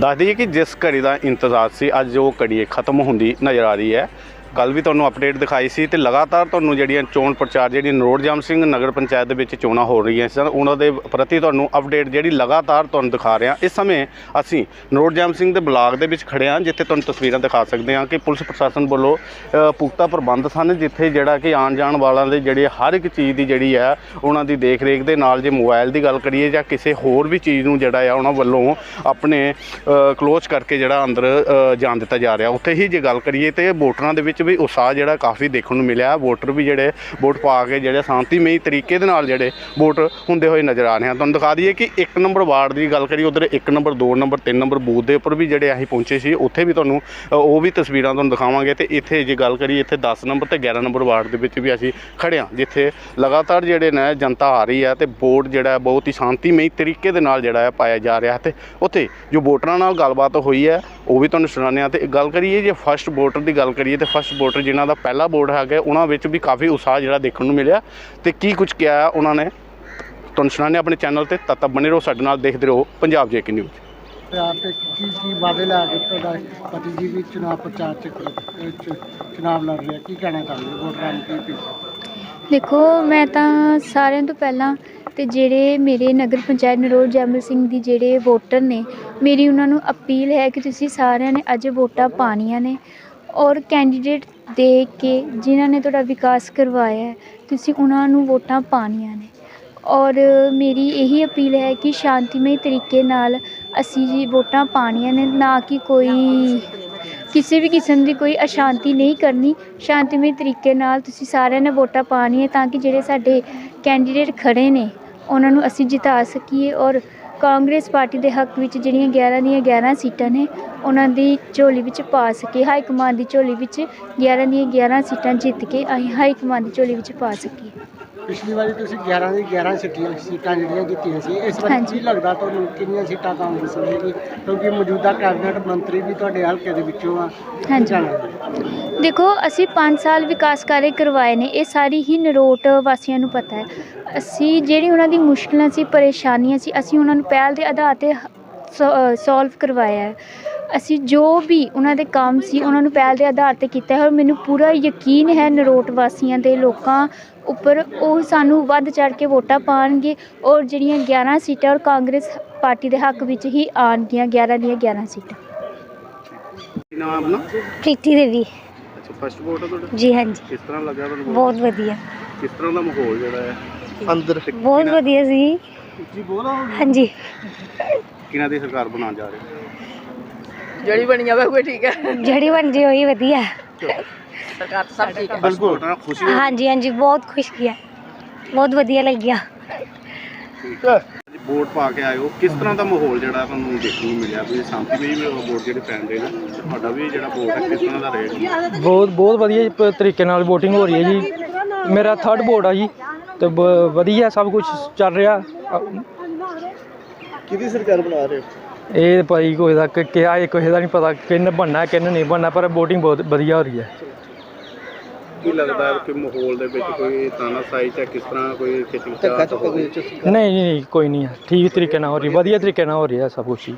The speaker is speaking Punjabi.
ਦੱਸ ਦਈਏ ਕਿ ਜਿਸ ਘੜੀ ਦਾ ਇੰਤਜ਼ਾਰ ਸੀ, ਅੱਜ ਉਹ ਘੜੀ ਖਤਮ ਹੁੰਦੀ ਨਜ਼ਰ ਆ ਰਹੀ ਹੈ। ਕੱਲ ਵੀ ਤੁਹਾਨੂੰ ਅਪਡੇਟ ਦਿਖਾਈ ਸੀ ਤੇ ਲਗਾਤਾਰ ਤੁਹਾਨੂੰ ਜਿਹੜੀਆਂ ਚੋਣ ਪ੍ਰਚਾਰ, ਜਿਹੜੀ ਨਰੋੜਜਾਮ ਸਿੰਘ ਨਗਰ ਪੰਚਾਇਤ ਦੇ ਵਿੱਚ ਚੋਣਾਂ ਹੋ ਰਹੀਆਂ ਸਨ ਉਹਨਾਂ ਦੇ ਪ੍ਰਤੀ ਤੁਹਾਨੂੰ ਅਪਡੇਟ ਜਿਹੜੀ ਲਗਾਤਾਰ ਤੁਹਾਨੂੰ ਦਿਖਾ ਰਿਹਾ ਇਸ ਸਮੇਂ ਅਸੀਂ ਨਰੋੜਜਾਮ ਸਿੰਘ ਦੇ ਬਲਾਕ ਦੇ ਵਿੱਚ ਖੜੇ ਹਾਂ, ਜਿੱਥੇ ਤੁਹਾਨੂੰ ਤਸਵੀਰਾਂ ਦਿਖਾ ਸਕਦੇ ਹਾਂ ਕਿ ਪੁਲਿਸ ਪ੍ਰਸ਼ਾਸਨ ਵੱਲੋਂ ਪੁਖਤਾ ਪ੍ਰਬੰਧ ਸਨ, ਜਿੱਥੇ ਜਿਹੜਾ ਕਿ ਆਉਣ ਜਾਣ ਵਾਲਿਆਂ ਦੇ ਜਿਹੜੇ ਹਰ ਇੱਕ ਚੀਜ਼ ਦੀ ਜਿਹੜੀ ਹੈ, ਉਹਨਾਂ ਦੀ ਦੇਖ ਰੇਖ ਦੇ ਨਾਲ ਜੇ ਮੋਬਾਈਲ ਦੀ ਗੱਲ ਕਰੀਏ ਜਾਂ ਕਿਸੇ ਹੋਰ ਵੀ ਚੀਜ਼ ਨੂੰ ਜਿਹੜਾ ਆ ਉਹਨਾਂ ਵੱਲੋਂ ਆਪਣੇ ਕਲੋਜ਼ ਕਰਕੇ ਜਿਹੜਾ ਅੰਦਰ ਜਾਣ ਦਿੱਤਾ ਜਾ ਰਿਹਾ। ਉੱਥੇ ਹੀ ਜੇ ਗੱਲ ਕਰੀਏ ਤੇ ਵੋਟਰਾਂ ਦੇ ਵਿੱਚ ਵੀ ਉਤਸ਼ਾਹ ਜਿਹੜਾ ਕਾਫੀ ਦੇਖਣ ਨੂੰ ਮਿਲਿਆ। ਵੋਟਰ ਵੀ ਜਿਹੜੇ ਵੋਟ ਪਾ ਕੇ ਜਿਹੜੇ ਸ਼ਾਂਤੀਮਈ ਤਰੀਕੇ ਦੇ ਨਾਲ ਜਿਹੜੇ ਵੋਟ ਹੁੰਦੇ ਹੋਏ ਨਜ਼ਰ ਆ ਰਹੇ ਹਨ। ਤੁਹਾਨੂੰ ਦਿਖਾ ਦਈਏ ਕਿ ਇੱਕ ਨੰਬਰ ਵਾਰਡ ਦੀ ਗੱਲ ਕਰੀਏ, ਉਧਰ ਇੱਕ ਨੰਬਰ 2 ਨੰਬਰ 3 ਨੰਬਰ ਬੂਥ ਦੇ ਉੱਪਰ ਵੀ ਜਿਹੜੇ ਅਸੀਂ ਪਹੁੰਚੇ ਸੀ, ਉੱਥੇ ਵੀ ਤੁਹਾਨੂੰ ਉਹ ਵੀ ਤਸਵੀਰਾਂ ਤੁਹਾਨੂੰ ਦਿਖਾਵਾਂਗੇ ਤੇ ਇੱਥੇ ਜੇ ਗੱਲ ਕਰੀਏ, ਇੱਥੇ 10 ਨੰਬਰ ਤੇ 11 ਨੰਬਰ ਵਾਰਡ ਦੇ ਵਿੱਚ ਵੀ ਅਸੀਂ ਖੜੇ ਹਾਂ, ਜਿੱਥੇ ਲਗਾਤਾਰ ਜਿਹੜੇ ਨੇ ਜਨਤਾ ਆ ਰਹੀ ਹੈ ਤੇ ਵੋਟ ਜਿਹੜਾ ਹੈ ਬਹੁਤ ਹੀ ਸ਼ਾਂਤੀਮਈ ਤਰੀਕੇ ਦੇ ਨਾਲ ਜਿਹੜਾ ਹੈ ਪਾਇਆ ਜਾ ਰਿਹਾ ਹੈ ਤੇ ਉੱਥੇ ਜੋ ਵੋਟਰਾਂ ਨਾਲ ਗੱਲਬਾਤ ਹੋਈ ਹੈ, ਉਹ ਵੀ ਤੁਹਾਨੂੰ ਸੁਣਾਉਂਦੇ ਹਾਂ ਤੇ ਗੱਲ ਕਰੀਏ ਜੇ ਫਸਟ ਵੋਟਰ ਦੀ ਗੱਲ ਕਰੀਏ ਤੇ ਫਸਟ ਵੋਟਰ ਜਿਨ੍ਹਾਂ ਦਾ ਪਹਿਲਾ ਵੋਟ ਹੈਗਾ ਉਹਨਾਂ ਵਿੱਚ ਵੀ ਕਾਫੀ ਉਤਸ਼ਾਹ ਜਿਹੜਾ ਦੇਖਣ ਨੂੰ ਮਿਲਿਆ ਤੇ ਕੀ ਕੁਝ ਕਿਹਾ ਉਹਨਾਂ ਨੇ। ਤੁਹਾਨੂੰ ਸੁਣਾਉਂਦੇ ਹਾਂ ਆਪਣੇ ਚੈਨਲ ਤੇ ਤਦ ਤੱਕ ਬਣੇ ਰਹੋ ਸਾਡੇ ਨਾਲ ਦੇਖਦੇ ਰਹੋ ਪੰਜਾਬ ਜੇਕੇ ਨਿਊਜ਼। ਪਿਆਰ ਤੇ ਕੀ ਕੀ ਵਾਅਦੇ ਲੈ ਕੇ ਤੁਹਾਡਾ ਪਤੀ ਜੀ ਵੀ ਚੁਣਾਵ ਪ੍ਰਚਾਰ ਚ ਅਹ ਚ- ਚੁਣਾਵ ਲੜ ਰਿਹਾ ਕੀ ਕਹਿਣਾ ਚਾਹੁੰਦੇ ਹੋ ਵੋਟਰਾਂ ਨੂੰ ਕੀ ਦੇਖੋ ਮੈਂ ਤਾਂ ਸਾਰਿਆਂ ਤੋਂ ਪਹਿਲਾਂ ਤੇ ਜਿਹੜੇ ਮੇਰੇ ਨਗਰ ਪੰਚਾਇਤ ਨਰੋਲ ਜੈਮਲ ਸਿੰਘ ਦੀ ਜਿਹੜੇ ਵੋਟਰ ਨੇ ਮੇਰੀ ਉਹਨਾਂ ਨੂੰ ਅਪੀਲ ਹੈ ਕਿ ਤੁਸੀਂ ਸਾਰਿਆਂ ਨੇ ਅੱਜ ਵੋਟਾਂ ਪਾਣੀਆਂ ਨੇ। ਔਰ ਕੈਂਡੀਡੇਟ ਦੇਖ ਕੇ ਜਿਨ੍ਹਾਂ ਨੇ ਤੁਹਾਡਾ ਵਿਕਾਸ ਕਰਵਾਇਆ ਤੁਸੀਂ ਉਹਨਾਂ ਨੂੰ ਵੋਟਾਂ ਪਾਉਣੀਆਂ ਨੇ। ਔਰ ਮੇਰੀ ਇਹੀ ਅਪੀਲ ਹੈ ਕਿ ਸ਼ਾਂਤੀਮਈ ਤਰੀਕੇ ਨਾਲ ਅਸੀਂ ਜੀ ਵੋਟਾਂ ਪਾਉਣੀਆਂ ਨੇ, ਨਾ ਕਿ ਕੋਈ ਕਿਸੇ ਵੀ ਕਿਸਮ ਦੀ ਕੋਈ ਅਸ਼ਾਂਤੀ ਨਹੀਂ ਕਰਨੀ। ਸ਼ਾਂਤੀਮਈ ਤਰੀਕੇ ਨਾਲ ਤੁਸੀਂ ਸਾਰਿਆਂ ਨੇ ਵੋਟਾਂ ਪਾਉਣੀਆਂ ਤਾਂ ਕਿ ਜਿਹੜੇ ਸਾਡੇ ਕੈਂਡੀਡੇਟ ਖੜ੍ਹੇ ਨੇ ਉਹਨਾਂ ਨੂੰ ਅਸੀਂ ਜਿਤਾ ਸਕੀਏ ਔਰ ਕਾਂਗਰਸ ਪਾਰਟੀ ਦੇ ਹੱਕ ਵਿੱਚ ਜਿਹੜੀਆਂ 11 ਦੀਆਂ 11 ਸੀਟਾਂ ਨੇ ਉਹਨਾਂ ਦੀ ਝੋਲੀ ਵਿੱਚ ਪਾ ਸਕੀਏ ਹਾਈ ਕਮਾਂਡ ਦੀ ਝੋਲੀ ਵਿੱਚ 11 ਦੀਆਂ 11 ਸੀਟਾਂ ਜਿੱਤ ਕੇ ਅਸੀਂ ਹਾਈ ਕਮਾਂਡ ਦੀ ਝੋਲੀ ਵਿੱਚ ਪਾ ਸਕੀਏ ਪਿਛਲੀ ਵਾਰੀ ਤੁਸੀਂ 11 ਦੀ 11 ਸੀਟਾਂ ਸੀਟਾਂ ਜਿਹੜੀਆਂ ਜਿੱਤੀਆਂ ਸੀ ਇਸ ਵਾਰੀ। ਕੀ ਲੱਗਦਾ ਤੁਹਾਨੂੰ ਕਿੰਨੀਆਂ ਸੀਟਾਂ ਕਾਂਗਰਸ ਲਏਗੀ ਕਿਉਂਕਿ ਮੌਜੂਦਾ ਕੈਬਨਿਟ ਮੰਤਰੀ ਵੀ ਤੁਹਾਡੇ ਹਲਕੇ ਦੇ ਵਿੱਚੋਂ ਆ ਹਾਂਜੀ। ਦੇਖੋ ਅਸੀਂ 5 ਸਾਲ ਵਿਕਾਸ ਕਾਰਜ ਕਰਵਾਏ ਨੇ ਇਹ ਸਾਰੀ ਹੀ ਨਰੋਟ ਵਾਸੀਆਂ ਨੂੰ ਪਤਾ ਹੈ। ਅਸੀਂ ਜਿਹੜੀ ਉਹਨਾਂ ਦੀ ਮੁਸ਼ਕਲਾਂ ਸੀ ਪਰੇਸ਼ਾਨੀਆਂ ਸੀ ਅਸੀਂ ਉਹਨਾਂ ਨੂੰ ਪਹਿਲ ਦੇ ਆਧਾਰ ਤੇ ਸੋਲਵ ਕਰਵਾਇਆ ਹੈ। ਅਸੀਂ ਜੋ ਵੀ ਉਹਨਾਂ ਦੇ ਕੰਮ ਸੀ ਉਹਨਾਂ ਨੂੰ ਪਹਿਲ ਦੇ ਆਧਾਰ ਤੇ ਕੀਤਾ ਹੈ ਔਰ ਮੈਨੂੰ ਪੂਰਾ ਯਕੀਨ ਹੈ ਨਰੋਟ ਵਾਸੀਆਂ ਦੇ ਲੋਕਾਂ ਉੱਪਰ ਉਹ ਸਾਨੂੰ ਵੱਧ ਚੜ ਕੇ ਵੋਟਾਂ ਪਾਣਗੇ ਔਰ ਜਿਹੜੀਆਂ 11 ਸੀਟਾਂ ਔਰ ਕਾਂਗਰਸ ਪਾਰਟੀ ਦੇ ਹੱਕ ਵਿੱਚ ਹੀ ਆਉਣਗੀਆਂ 11 ਦੀਆਂ 11 ਸੀਟਾਂ। ਨਾਮ ਆਪਣਾ? ਪ੍ਰੀਤੀ ਦੇਵੀ। ਫਸਟ ਵੋਟ ਹੈ ਤੁਹਾਡਾ? ਜੀ ਹਾਂਜੀ। ਕਿਸ ਤਰ੍ਹਾਂ ਲੱਗਾ ਤੁਹਾਨੂੰ ਬਹੁਤ ਵਧੀਆ। ਕਿਸ ਤਰ੍ਹਾਂ ਦਾ ਮਾਹੌਲ ਜਿਹੜਾ ਹੈ? ਅੰਦਰ। ਬਹੁਤ ਵਧੀਆ ਸੀ। ਜੀ ਬੋਲੋ ਹਾਂਜੀ। ਕਿਹਨਾਂ ਦੀ ਸਰਕਾਰ ਬਣਾਉਣ ਜਾ ਰਹੇ ਜਿਹੜੀ ਬਣੀ ਜਾਵੇ ਉਹ ਠੀਕ ਹੈ। ਜਿਹੜੀ ਬਣ ਜੇ ਉਹੀ ਵਧੀਆ। ਸਰਕਾਰ ਤਾਂ ਸਭ ਠੀਕ ਹੈ। ਬਿਲਕੁਲ ਖੁਸ਼ੀ ਹੋਈ। ਹਾਂਜੀ ਹਾਂਜੀ ਬਹੁਤ ਖੁਸ਼ ਗਿਆ ਬਹੁਤ ਵਧੀਆ ਲੱਗਿਆ। ਹੈ। ਵੋਟ ਪਾ ਕੇ ਆਇਓ। ਕਿਸ ਤਰ੍ਹਾਂ ਦਾ ਮਾਹੌਲ ਜਿਹੜਾ ਤੁਹਾਨੂੰ ਦੇਖਣ ਨੂੰ ਮਿਲਿਆ? ਵੀ ਸ਼ਾਂਤੀਮਈ ਵੀ ਵੋਟ ਜਿਹੜੇ ਪੈਂਦੇ ਨੇ? ਤੁਹਾਡਾ ਵੀ ਜਿਹੜਾ ਵੋਟ ਹੈ ਕਿਸ ਤਰ੍ਹਾਂ ਦਾ ਰਹੇਗਾ ਬਹੁਤ ਬਹੁਤ ਵਧੀਆ ਪ- ਤਰੀਕੇ ਨਾਲ VOTING ਹੋ ਰਹੀ ਹੈ ਜੀ। ਮੇਰਾ ਥਰਡ ਵੋਟ ਆ ਜੀ। ਤੇ ਬ- ਵਧੀਆ ਸਭ ਕੁਝ ਚੱਲ ਰਿਹਾ। ਕਿਹਦੀ ਸਰਕਾਰ ਬਣਾ ਰਹੇ ਹੋ? ਇਹ ਭਾਈ ਕੋਈ ਦਾ ਕਿ- ਕਿਹਾ ਇਹ ਕਿਸੇ ਦਾ ਨਹੀਂ ਪਤਾ ਕਿੰਨ ਬਣਨਾ ਕਿੰਨ ਨਹੀਂ ਬਣਨਾ ਪਰ VOTING ਬਹੁਤ ਵਧੀਆ ਹੋ ਰਹੀ ਹੈ। ਕੀ ਲੱਗਦਾ ਹੈ ਕਿ ਮਾਹੌਲ ਦੇ ਵਿੱਚ ਕੋਈ ਤਾਨਾਸ਼ਾਹੀ ਜਾਂ ਕਿਸ ਤਰ੍ਹਾਂ ਕੋਈ ਖਿੱਚ ਖਿਚਾਅ ਨਹੀਂ ਨਹੀਂ ਨਹੀਂ, ਕੋਈ ਨਹੀਂ। ਹੈ ਠੀਕ ਤਰੀਕੇ ਨਾਲ ਹੋ ਰਹੀ ਵਧੀਆ ਤਰੀਕੇ ਨਾਲ ਹੋ ਰਹੀ ਹੈ ਸਭ ਕੁਝ ਜੀ।